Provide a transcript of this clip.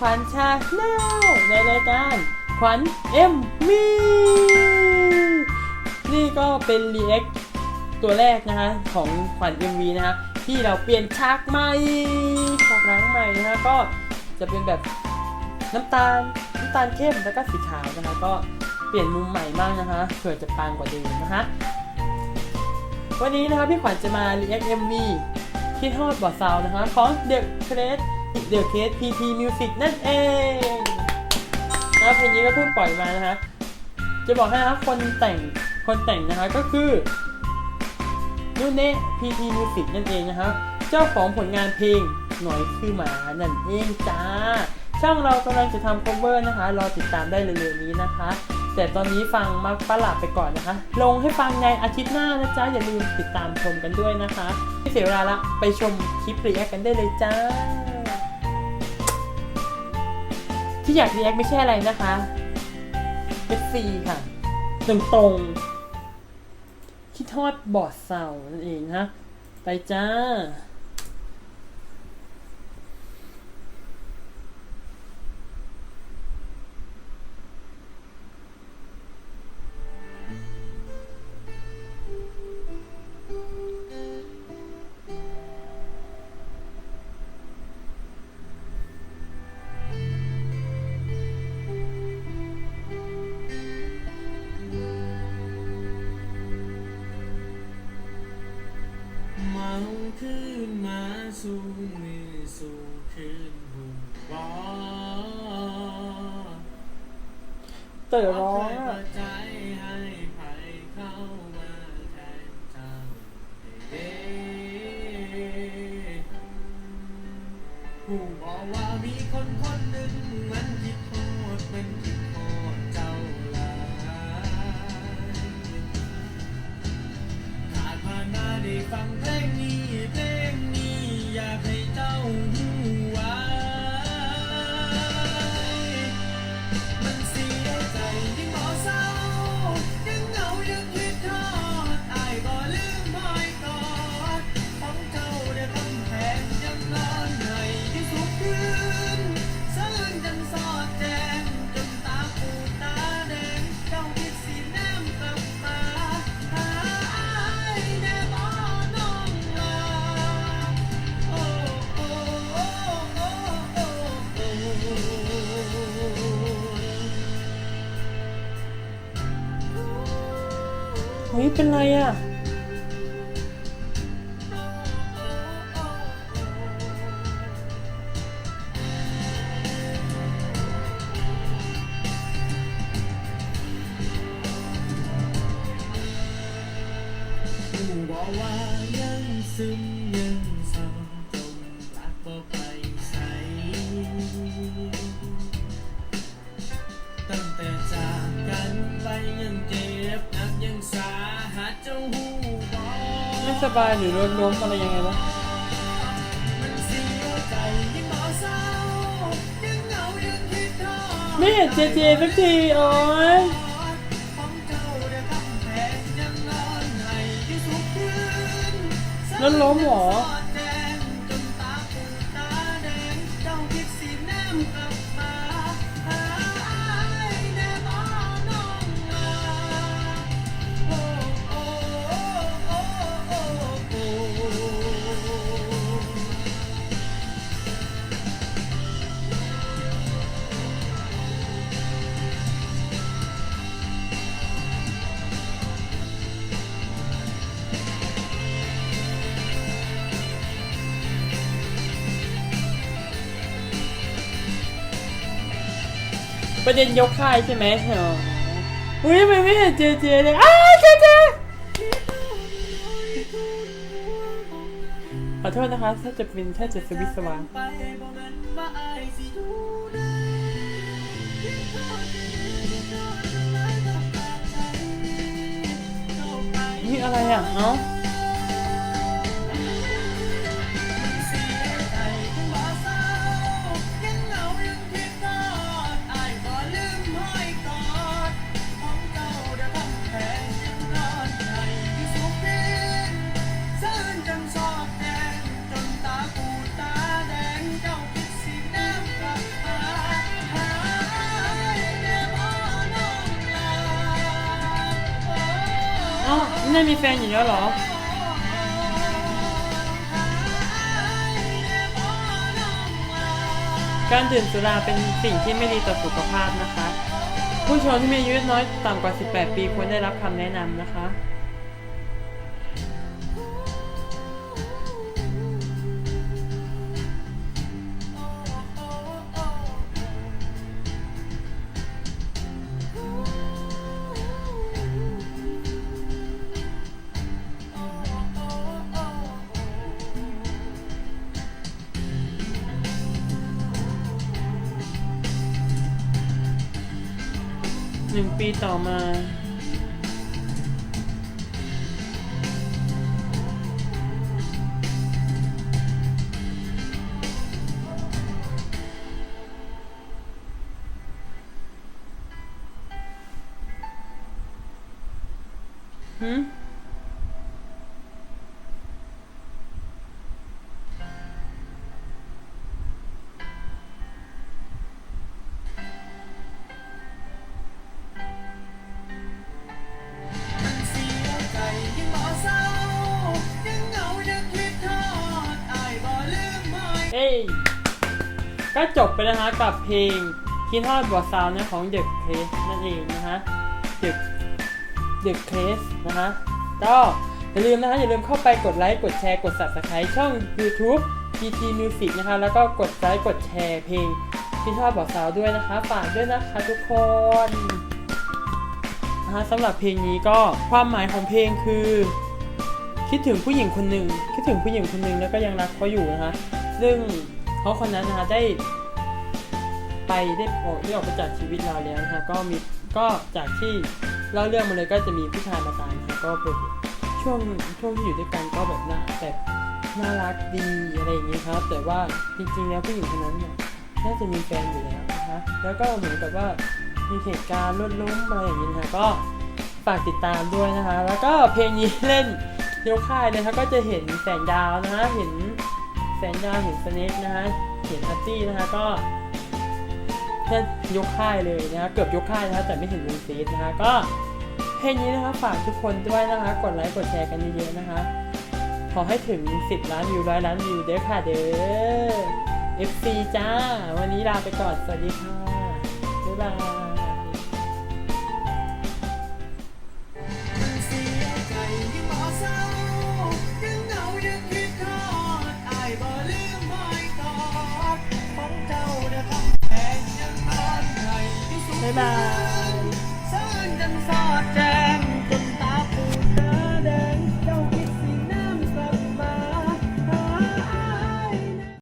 ขวัญชาแนลในรายการขวัญเอ็มมีนี่ก็เป็นรีแอคตัวแรกนะคะของขวัญ MV นะคะที่เราเปลี่ยนฉากใหม่ฉากหลังใหม่นะคะก็จะเป็นแบบน้ำตาลน้ำตาลเข้มแล้วก็สีขาวนะคะ ก็เปลี่ยนมุมใหม่มากนะคะเผื่อจะปังกว่าเดิมนะคะวันนี้นะคะพี่ขวัญจะมา react MV คิดฮอดบอดซาวนะคะของเด็กเฟรช The Crate The Crate PT Music นั่นเองนะเพลงนี้ก็เพิ่งปล่อยมานะคะจะบอกให้นะคะคนแต่งคนแต่งนะคะก็คือนูเนะ PT Music นั่นเองนะคะเจ้าของผลงานเพลงหน่อยคือหมานั่นเองจ้า ช่องเรากำลังจะทำ cover นะคะ รอติดตามได้เร็วๆนี้นะคะ แต่ตอนนี้ฟังมักประหลาดไปก่อนนะคะ ลงให้ฟังในอาทิตย์หน้านะจ๊ะ อย่าลืมติดตามชมกันด้วยนะคะไม่เสียเวลาละ ไปชมคลิปรีแอคกันได้เลยจ้า ที่อยากรีแอคไม่ใช่อะไรนะคะเป็ดซีค่ะตรงตรงที่ทอดบอดเสานั่นเองนะ ไปจ้า เมาขึ้นมาสู่มือสู่ขึ้นหูวอเต๋อร้องอะใจให้ใครเข้ามาแทนเจ้าเด้ผู้บอกว่ามีคนคนหนึ่งมันคิดโทษมันคิด เป็นไรอะ่ะผู้บอกว่ายังซึม สบายหรือรถล้มอะไรยังไงวะมันเสียใจยิ่งบ่เศร้ายังเหงายังคิดทอดไม่เห็นเจเจสักทีโอ้ยของเจ้าได้คำแพงยังนอนให้ที่สุขคืนแล้วล้มเหรอ ประเด็นยกค่ายใช่ไหมอ๋อเฮ้ยทำไมไม่เห็นเจเจเลยอ้าเจเจขอโทษนะคะถ้าจะเป็นถ้าจะสวิตช์สว่างไปบ่แม่นว่าอายสิอยู่ได้นี่อะไรอะเอ้า นี่นายมีแฟนอยู่แล้วเหรอ การดื่มสุราเป็นสิ่งที่ไม่ดีต่อสุขภาพนะคะ ผู้ชมที่มีอายุน้อยต่ำกว่า 18 ปีควรได้รับคำแนะนำนะคะ หนึ่งปีต่อมาหื เอ้ยก็จบไปแล้วนะคะกับเพลงคิดทอดบอซาวนะของ The Case นั่นเองนะคะ The The Case นะคะก็อย่าลืมนะคะอย่าลืมเข้าไปกดไลค์กดแชร์กด Subscribe ช่อง YouTube GT Music นะคะแล้วก็กดไลค์กดแชร์เพลงคิดทอดบอซาวด้วยนะคะ ฝากด้วยนะคะทุกคนนะคะสำหรับเพลงนี้ก็ความหมายของเพลงคือ คิดถึงผู้หญิงคนหนึ่งคิดถึงผู้หญิงคนหนึ่งแล้วก็ยังรักเขาอยู่นะคะ ซึ่งเขาคนนั้นนะคะได้ไปได้ออกได้ออกไปจากชีวิตเราแล้วนะคะก็มีก็จากที่เล่าเรื่องมาเลยก็จะมีผู้ชายมาตามนะคะก็เป็นช่วงช่วงที่อยู่ด้วยกันก็แบบน่าแบบน่ารักดีอะไรอย่างเงี้ยครับ แต่ว่าจริงๆแล้วผู้หญิงคนนั้นเนี่ยน่าจะมีแฟนอยู่แล้วนะคะแล้วก็เหมือนกับว่ามีเหตุการณ์ลดล้มอะไรอย่างเงี้ยนะก็ฝากติดตามด้วยนะคะ แล้วก็เพลงนี้เล่นยกค่ายเลยนะคะก็จะเห็นแสงดาวนะคะเห็น แสงดาเห็นสเน็กนะคะเห็นอาจี้นะคะก็แค่ยกค่ายเลยนะคะเกือบยกค่ายนะคะแต่ไม่เห็นวงซีดนะคะก็เพลงนี้นะคะฝากทุกคนด้วยนะคะกดไลค์กดแชร์กันเยอะๆนะคะขอให้ถึง 10 ล้านวิวร้อยล้านวิวเด้อค่ะเด้อ FC จ้า วันนี้ลาไปก่อน สวัสดีค่ะบ๊ายบาย บ๊ายบาย